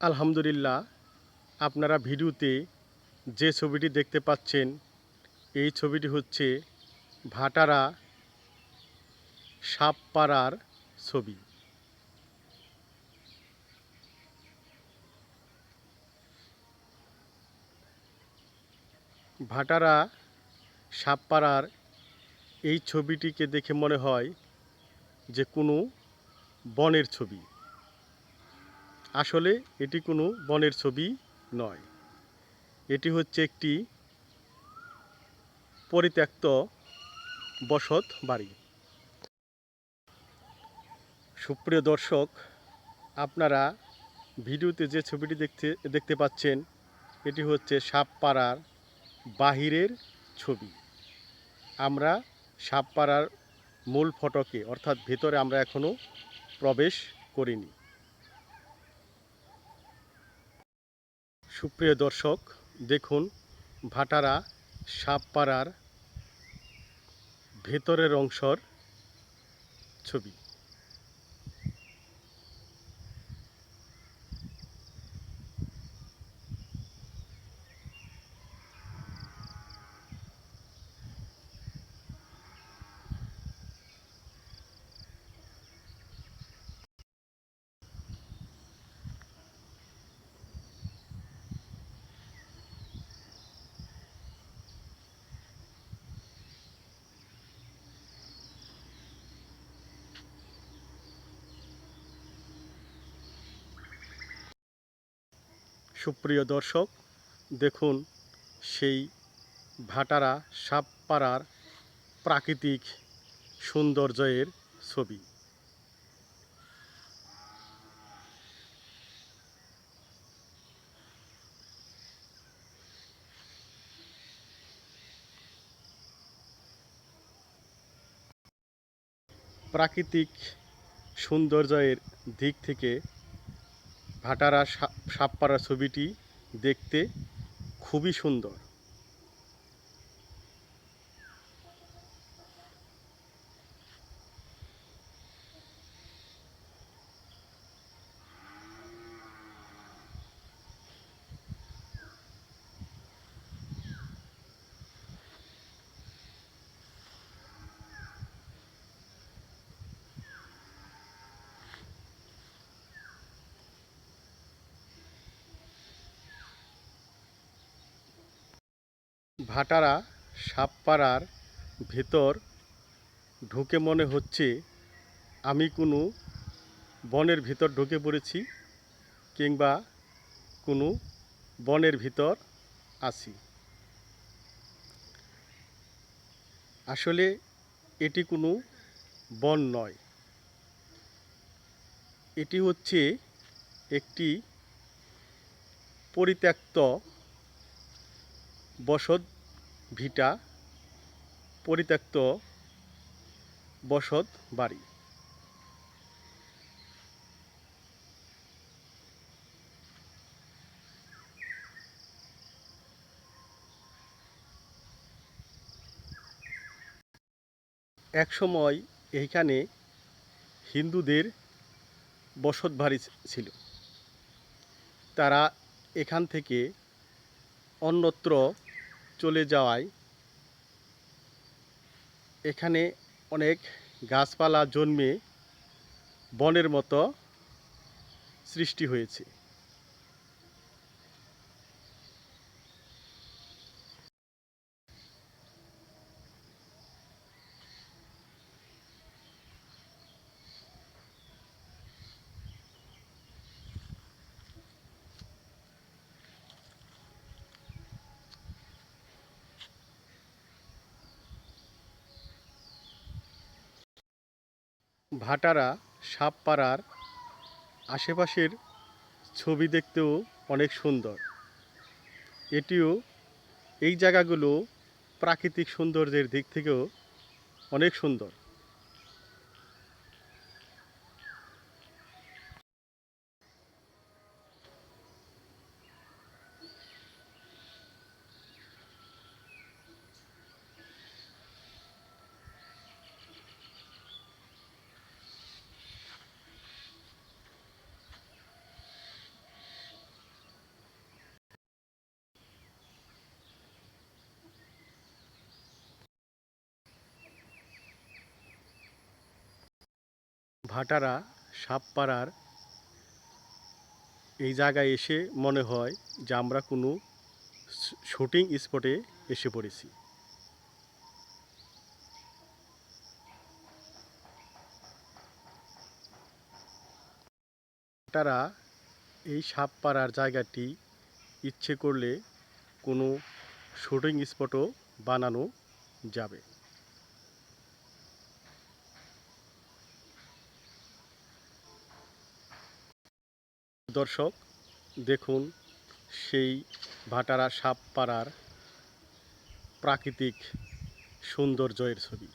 আলহামদুলিল্লাহ, আপনারা ভিডিওতে যে ছবিটি দেখতে পাচ্ছেন, এই ছবিটি হচ্ছে ভাটারা সাপপাড়ার ছবি। ভাটারা সাপপাড়ার এই ছবিটিকে দেখে মনে হয় যে কোনো বনের ছবি। আসলে এটি কোনো বনের ছবি নয়। এটি হচ্ছে একটি পরিত্যক্ত বসত বাড়ি। সুপ্রিয় দর্শক, আপনারা ভিডিওতে যে ছবিটি দেখতে দেখতে পাচ্ছেন, এটি হচ্ছে সাপপাড়ার বাহিরের ছবি। আমরা সাপপাড়ার মূল ফটকে, অর্থাৎ ভেতরে আমরা এখনও প্রবেশ করিনি। সুপ্রিয় দর্শক দেখুন ভাটারা সাপপাড়ার ভেতরের অংশর ছবি। সুপ্রিয় দর্শক দেখুন সেই ভাটারা সাপপাড়ার প্রাকৃতিক সৌন্দর্যের ছবি। প্রাকৃতিক সৌন্দর্যের দিক থেকে ভাটারা সাপ সাপপাড়া ছবিটি দেখতে খুবই সুন্দর। ভাটারা সাপপাড়ার ভেতর ঢুকে মনে হচ্ছে, আমি কোনো বনের ভিতর ঢুকে পড়েছি কিংবা কোনো বনের ভিতর আছি। আসলে এটি কোনো বন নয়। এটি হচ্ছে একটি পরিত্যক্ত বসত ভিটা পরিত্যক্ত বসত বাড়ি। একসময় এইখানে হিন্দুদের বসত বাড়ি ছিল। তারা এখান থেকে অন্যত্র চলে যাওয়ায় এখানে অনেক গাছপালা জন্মে বনের মতো সৃষ্টি হয়েছে। ভাটারা সাপ পাড়ার আশেপাশের ছবি দেখতেও অনেক সুন্দর। এটিও এই জায়গাগুলো প্রাকৃতিক সৌন্দর্যের দিক থেকেও অনেক সুন্দর। ভাটারা সাপপাড়ার এই জায়গায় এসে মনে হয় যে আমরা কোনো শুটিং স্পটে এসে পড়েছি। ভাটারা এই সাপ পাড়ার জায়গাটি ইচ্ছে করলে কোনো শুটিং স্পটও বানানো যাবে। দর্শক দেখুন সেই ভাটারা সাপ পাড়ার প্রাকৃতিক সৌন্দর্যের ছবি।